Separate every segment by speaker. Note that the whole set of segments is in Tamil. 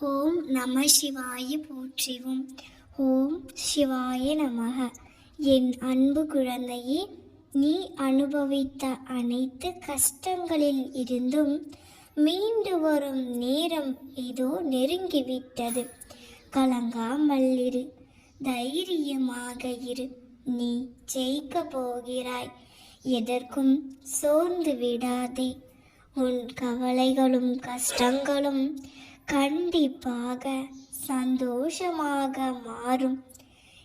Speaker 1: ஓம் நம சிவாய போற்றிவோம். ஓம் சிவாய நமக. என் அன்பு குழந்தையே நீ அனுபவித்த அனைத்து கஷ்டங்களில் இருந்தும் மீண்டு வரும் நேரம் இதோ நெருங்கிவிட்டது. கலங்காமல் இரு தைரியமாக இரு. நீ ஜெயிக்க போகிறாய். எதற்கும் சோர்ந்து விடாதே. உன் கவலைகளும் கஷ்டங்களும் கண்டிப்பாக சந்தோஷமாக மாறும்.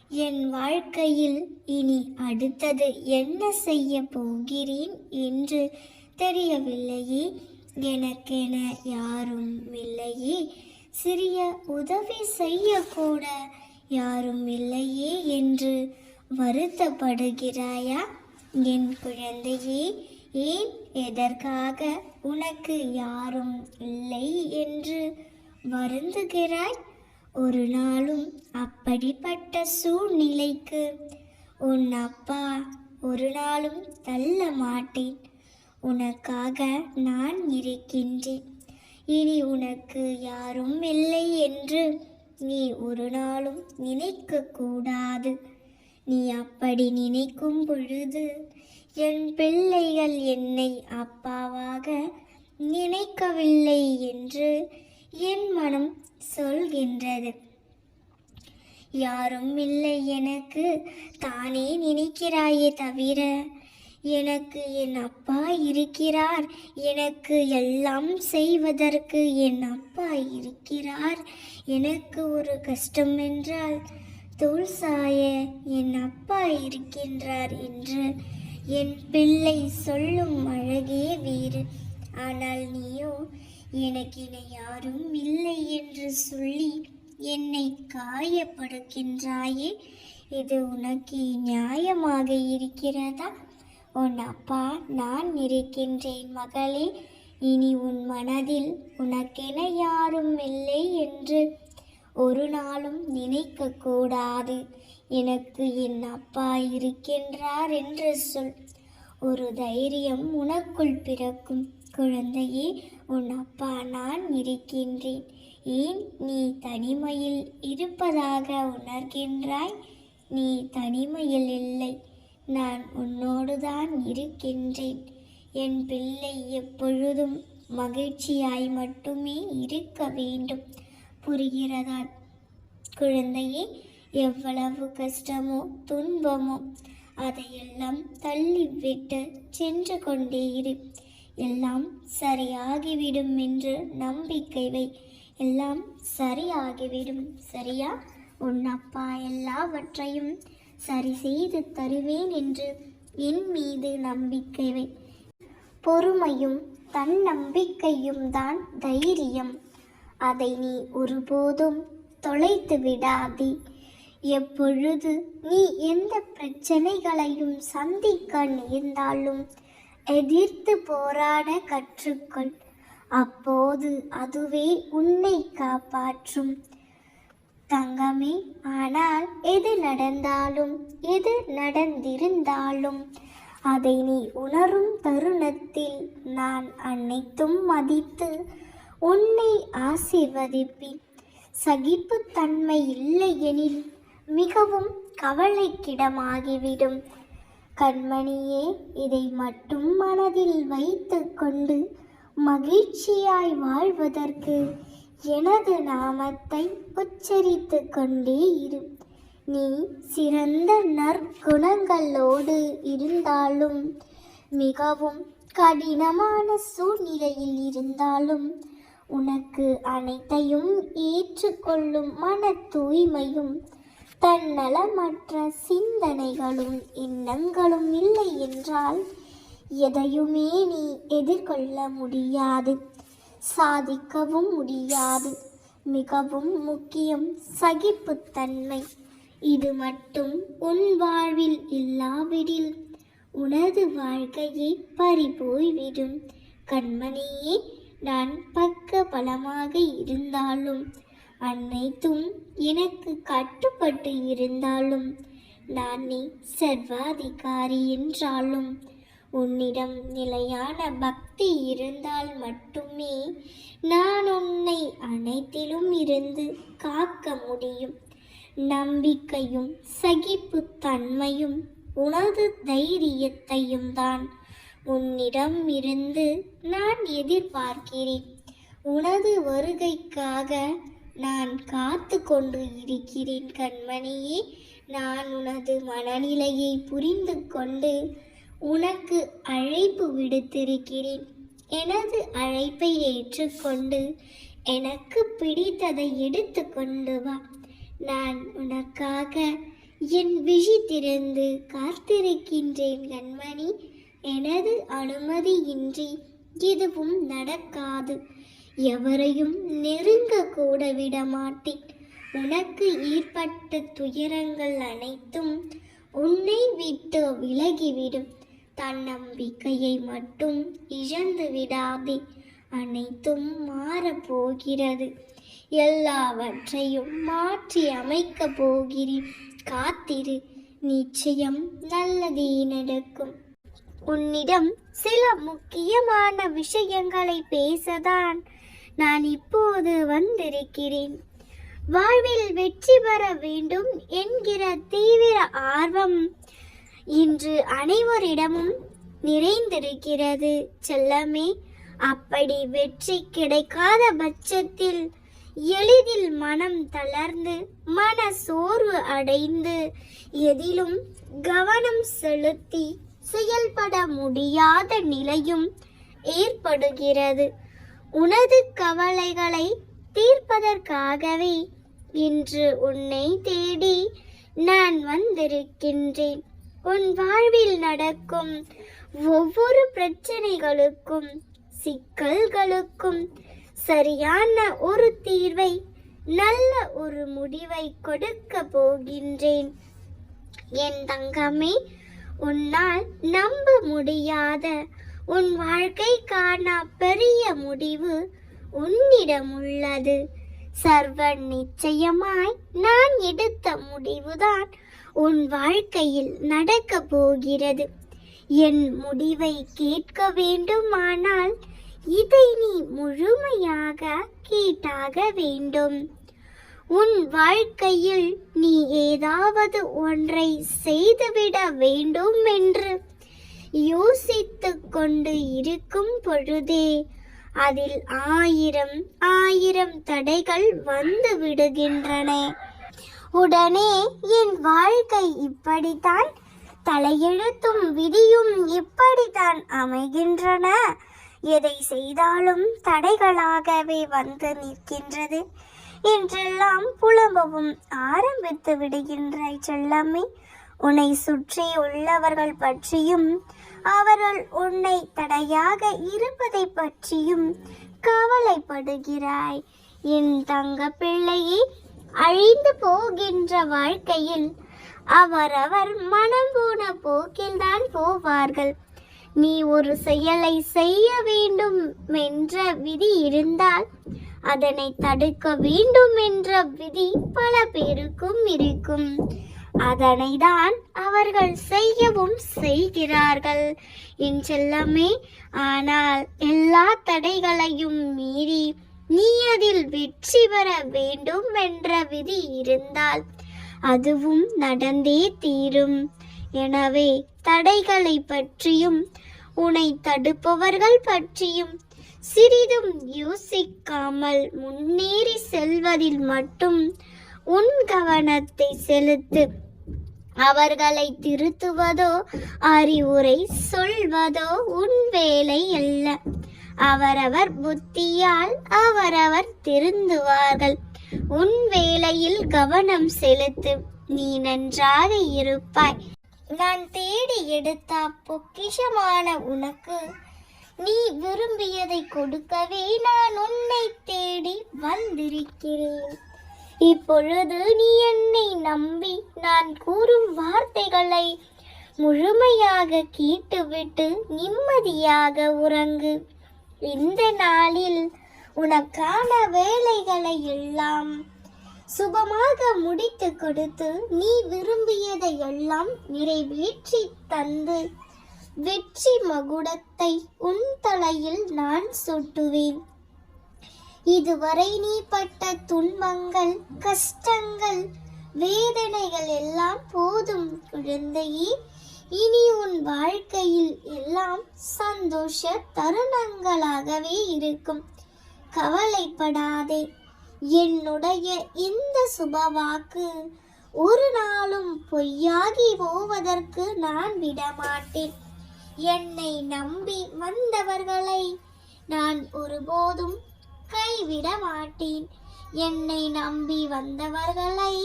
Speaker 1: என் வாழ்க்கையில் இனி அடுத்தது என்ன செய்ய போகிறேன் என்று தெரியவில்லையே. எனக்கென யாரும் இல்லையே. சிறிய உதவி செய்யக்கூட யாரும் இல்லையே என்று வருத்தப்படுகிறாயா? என் குழந்தையே ஏன் எதற்காக உனக்கு யாரும் இல்லை என்று வருந்துகிறாய். ஒரு நாளும் அப்படிப்பட்ட சூழ்நிலைக்கு உன் அப்பா ஒரு நாளும் தள்ள மாட்டேன். உனக்காக நான் இருக்கின்றேன். இனி உனக்கு யாரும் இல்லை என்று நீ ஒரு நாளும் நினைக்க கூடாது. நீ அப்படி நினைக்கும் பொழுது என் பிள்ளைகள் என்னை அப்பாவாக நினைக்கவில்லை என்று என் மனம் சொல்கின்றது. யாரும் இல்லை எனக்கு. தானே நினைக்கிறாயே தவிர எனக்கு என் அப்பா இருக்கிறார். எனக்கு எல்லாம் செய்வதற்கு என் அப்பா இருக்கிறார். எனக்கு ஒரு கஷ்டம் என்றால் தோல் சாய என் அப்பா இருக்கின்றார் என்று என் பிள்ளை சொல்லும் அழகே வீறு. ஆனால் நீயோ எனக்கினை யாரும் இல்லை என்று சொல்லி என்னை காயப்படுகின்றாயே இது உனக்கு நியாயமாக இருக்கிறதா? உன் அப்பா நான் இருக்கின்றேன் மகளே இனி உன் மனதில் உனக்கென யாரும் இல்லை என்று ஒரு நாளும் நினைக்க கூடாது எனக்கு என் அப்பா இருக்கின்றார் என்று சொல். ஒரு தைரியம் உனக்குள் பிறக்கும். குழந்தையே உன் அப்பா நான் இருக்கின்றேன். ஏன் நீ தனிமையில் இருப்பதாக உணர்கின்றாய்? நீ தனிமையில் இல்லை. நான் உன்னோடுதான் இருக்கின்றேன். என் பிள்ளை எப்பொழுதும் மகிழ்ச்சியாய் மட்டுமே இருக்க வேண்டும். புரிகிறதா குழந்தையே எவ்வளவு கஷ்டமோ துன்பமோ அதையெல்லாம் தள்ளிவிட்டு சென்று கொண்டே இரு. எல்லாம் சரியாகிவிடும் என்று நம்பிக்கை வை. எல்லாம் சரியாகிவிடும். சரியா? உன் அப்பா எல்லாவற்றையும் சரி செய்து தருவேன் என்று என் மீது நம்பிக்கை வை. பொறுமையும் தன்னம்பிக்கையும் தான் தைரியம். அதை நீ ஒருபோதும் தொலைத்து விடாதே. எப்பொழுது நீ எந்த பிரச்சனைகளையும் சந்திக்க நேர்ந்தாலும் எதிர்த்து போராட கற்றுக்கொள். அப்போது அதுவே உன்னை காப்பாற்றும். தங்கமே ஆனால் எது நடந்தாலும் எது நடந்திருந்தாலும் அதை நீ உணரும் தருணத்தில் நான் அனைத்தும் மதித்து உன்னை ஆசீர்வதிப்பேன். சகிப்புத்தன்மை இல்லையெனில் மிகவும் கவலைக்கிடமாகிவிடும். கண்மணியே இதை மட்டும் மனதில் வைத்துக்கொண்டு மகிழ்ச்சியாய் வாழ்வதற்கு எனது நாமத்தை உச்சரித்து கொண்டே இரு. நீ சிறந்த நற்குணங்களோடு இருந்தாலும் மிகவும் கடினமான சூழ்நிலையில் இருந்தாலும் உனக்கு அனைத்தையும் ஏற்றுக்கொள்ளும் மன தூய்மையும் தன்னலமற்ற சிந்தனைகளும் எண்ணங்களும் இல்லை என்றால் எதையுமே நீ எதிர்கொள்ள முடியாது. சாதிக்கவும் முடியாது. மிகவும் முக்கியம் சகிப்புத்தன்மை. இது மட்டும் உன் வாழ்வில் இல்லாவிடில் உனது வாழ்க்கையை பறிபோய்விடும். கண்மணியே நான் பக்க பலமாக இருந்தாலும் அனைத்தும் எனக்கு கட்டுப்பட்டு இருந்தாலும் நான் நீ சர்வாதிகாரி என்றாலும் உன்னிடம் நிலையான பக்தி இருந்தால் மட்டுமே நான் உன்னை அனைத்திலும் இருந்து காக்க முடியும். நம்பிக்கையும் சகிப்புத்தன்மையும் உனது தைரியத்தையும் தான் உன்னிடம் இருந்து நான் எதிர்பார்க்கிறேன். உனது வருகைக்காக நான் காத்து கொண்டு இருக்கிறேன் கண்மணியே. நான் உனது மனநிலையை புரிந்து கொண்டு உனக்கு அழைப்பு விடுத்திருக்கிறேன். எனது அழைப்பை ஏற்றுக்கொண்டு எனக்கு பிடித்ததை எடுத்து கொண்டு வா. நான் உனக்காக என் விழி திறந்து காத்திருக்கின்றேன் கண்மணி. எனது அனுமதியின்றி எதுவும் நடக்காது. எவரையும் நெருங்க கூட விட மாட்டேன் உனக்கு ஏற்பட்ட துயரங்கள் அனைத்தும் உன்னை விட்டு விலகிவிடும். தன்னம்பிக்கையை மட்டும் இழந்து விடாதே. அனைத்தும் மாறப்போகிறது. எல்லாவற்றையும் மாற்றி அமைக்கப் போகிறேன். காத்திரு. நிச்சயம் நல்லதே நடக்கும். உன்னிடம் சில முக்கியமான விஷயங்களை பேசதான் நான் இப்போது வந்திருக்கிறேன். வாழ்வில் வெற்றி பெற வேண்டும் என்கிற தீவிர ஆர்வம் இன்று அனைவரிடமும் நிறைந்திருக்கிறது. செல்லமே அப்படி வெற்றி கிடைக்காத பட்சத்தில் எளிதில் மனம் தளர்ந்து மன சோர்வு அடைந்து எதிலும் கவனம் செலுத்தி செயல்பட முடியாத நிலையும் ஏற்படுகிறது. உனது கவலைகளை தீர்ப்பதற்காகவே இன்று உன்னை தேடி நான் வந்திருக்கின்றேன். உன் வாழ்வில் நடக்கும் ஒவ்வொரு பிரச்சனைகளுக்கும் சிக்கல்களுக்கும் சரியான ஒரு தீர்வை நல்ல ஒரு முடிவை கொடுக்க போகின்றேன். என் தங்கமே உன்னால் நம்ப முடியாத உன் வாழ்க்கைக்கான பெரிய முடிவு உன்னிடம் உள்ளது சர்வ நிச்சயமாய் நான் எடுத்த முடிவுதான் உன் வாழ்க்கையில் நடக்க போகிறது. என் முடிவை கேட்க வேண்டுமானால் இதை நீ முழுமையாக கேட்டாக வேண்டும். உன் வாழ்க்கையில் நீ ஏதாவது ஒன்றை செய்துவிட வேண்டும் என்று யோசித்து கொண்டு இருக்கும் பொழுதே அதில் ஆயிரம் ஆயிரம் தடைகள் வந்து விடுகின்றன. உடனே என் வாழ்க்கை இப்படித்தான் தலையெழுத்தும் விதியும் இப்படித்தான் அமைகின்றன. எதை செய்தாலும் தடைகளாகவே வந்து நிற்கின்றது. என்றெல்லாம் புலம்பவும் ஆரம்பித்து விடுகின்றாய் செல்லம்மே. உன்னை சுற்றி உள்ளவர்கள் பற்றியும் அவர்கள் உன்னை தடையாக இருப்பதை பற்றியும் கவலைப்படுகிறாய். என் தங்க பிள்ளையை அழிந்து போகின்ற வாழ்க்கையில் அவரவர் மனம் போன போக்கில்தான் போவார்கள். நீ ஒரு செயலை செய்ய வேண்டும் என்ற விதி இருந்தால் அதனை தடுக்க வேண்டும் என்ற விதி பல பேருக்கும் இருக்கும். அதனை தான் அவர்கள் செய்யவும் செய்கிறார்கள். என் செல்லமே ஆனால் எல்லா தடைகளையும் மீறி நீ அதில் வெற்றி பெற வேண்டும் என்ற விதி இருந்தால் அதுவும் நடந்தே தீரும். எனவே தடைகளை பற்றியும் உன்னை தடுப்பவர்கள் பற்றியும் சிறிதும் யோசிக்காமல் முன்னேறி செல்வதில் மட்டும் உன் கவனத்தை செலுத்து. அவர்களை திருத்துவதோ அறிவுரை சொல்வதோ உன் வேலை அல்ல. அவரவர் புத்தியால் அவரவர் திருந்துவார்கள். உன் வேலையில் கவனம் செலுத்து. நீ நன்றாக இருப்பாய். நான் தேடி எடுத்த பொக்கிஷமான உனக்கு நீ விரும்பியதை கொடுக்கவே நான் உன்னை தேடி வந்திருக்கிறேன். இப்பொழுது நீ என்னை நம்பி நான் கூறும் வார்த்தைகளை முழுமையாக கேட்டுவிட்டு நிம்மதியாக உறங்கு. இந்த நாளில் உனக்கான வேலைகளை எல்லாம் சுபமாக முடித்து கொடுத்து நீ விரும்பியதை எல்லாம் நிறைவேற்றி தந்து வெற்றி மகுடத்தை உன் தலையில் நான் சுட்டுவேன். இதுவரை நீ பட்ட துன்பங்கள் கஷ்டங்கள் வேதனைகள் எல்லாம் போதும் குழந்தையே. இனி உன் வாழ்க்கையில் எல்லாம் சந்தோஷ தருணங்களாகவே இருக்கும். கவலைப்படாதே. என்னுடைய இந்த சுபவாக்கு ஒரு நாளும் பொய்யாகி போவதற்கு நான் விடமாட்டேன். என்னை நம்பி வந்தவர்களை நான் ஒருபோதும் கைவிட மாட்டேன். என்னை நம்பி வந்தவர்களை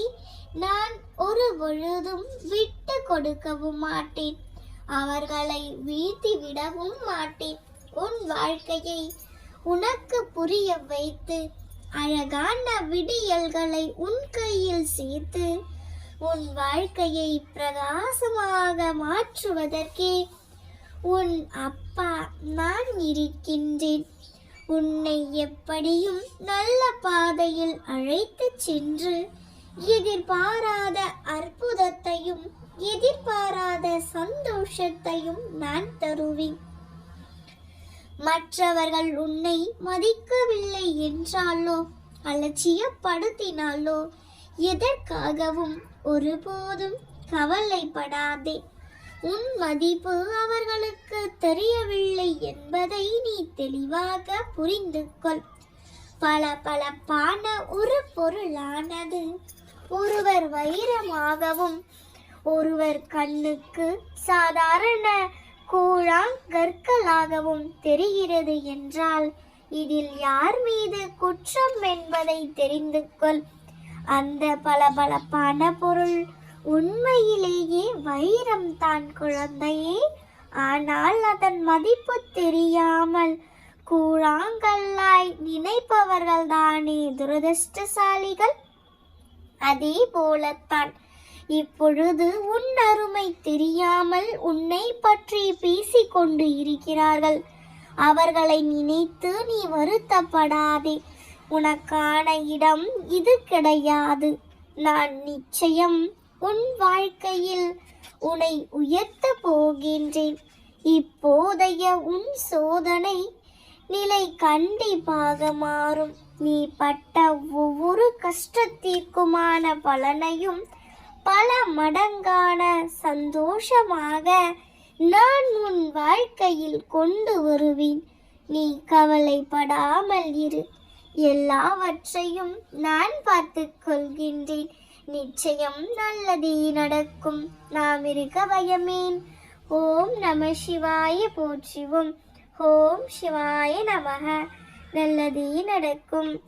Speaker 1: நான் ஒரு பொழுதும் விட்டு கொடுக்கவும் மாட்டேன். அவர்களை வீழ்த்தி விடவும் மாட்டேன். உன் வாழ்க்கையை உனக்கு புரிய வைத்து அழகான விடியல்களை உன் கையில் சேர்த்து உன் வாழ்க்கையை பிரகாசமாக மாற்றுவதற்கே உன் அப்பா நான் இருக்கின்றேன். உன்னை எப்படியும் நல்ல பாதையில் அழைத்துச் சென்று எதிர்பாராத அற்புதத்தையும் எதிர்பாராத சந்தோஷத்தையும் நான் தருவேன். மற்றவர்கள் உன்னை மதிக்கவில்லை என்றாலோ அலட்சியப்படுத்தினாலோ எதற்காகவும் ஒருபோதும் கவலைப்படாதே. உன் மதிப்பு அவர்களுக்கு தெரியவில்லை என்பதை நீ தெளிவாக புரிந்து கொள். பல பலப்பான ஒரு பொருளானது. ஒருவர் வைரமாகவும் ஒருவர் கண்ணுக்கு சாதாரண கூழாங்கற்களாகவும் தெரிகிறது என்றால் இதில் யார் மீது குற்றம் என்பதை தெரிந்து கொள். அந்த பளபளப்பான பொருள் உண்மையிலேயே வைரம் தான் குழந்தையே. ஆனால் அதன் மதிப்பு தெரியாமல் கூழாங்கல்லாய் நினைப்பவர்கள் தானே துரதிர்ஷ்டசாலிகள். அதே போலத்தான் இப்பொழுது உன் அருமை தெரியாமல் உன்னை பற்றி பேசிக்கொண்டு இருக்கிறார்கள். அவர்களை நினைத்து நீ வருத்தப்படாதே. உனக்கான இடம் இது கிடையாது. நான் நிச்சயம் உன் வாழ்க்கையில் உன்னை உயர்த்த போகின்றேன். இப்போதைய உன் சோதனை நிலை கண்டிப்பாக மாறும். நீ பட்ட ஒவ்வொரு கஷ்டத்திற்குமான பலனையும் பல மடங்கான சந்தோஷமாக நான் உன் வாழ்க்கையில் கொண்டு வருவேன். நீ கவலைப்படாமல் இரு. எல்லாவற்றையும் நான் பார்த்துக் கொள்கின்றேன். நிச்சயம் நல்லதே நடக்கும். நாம் இருக்க பயமேன் ஓம் நம சிவாய போற்றிவோம். ஓம் சிவாய நமக. நல்லதே நடக்கும்.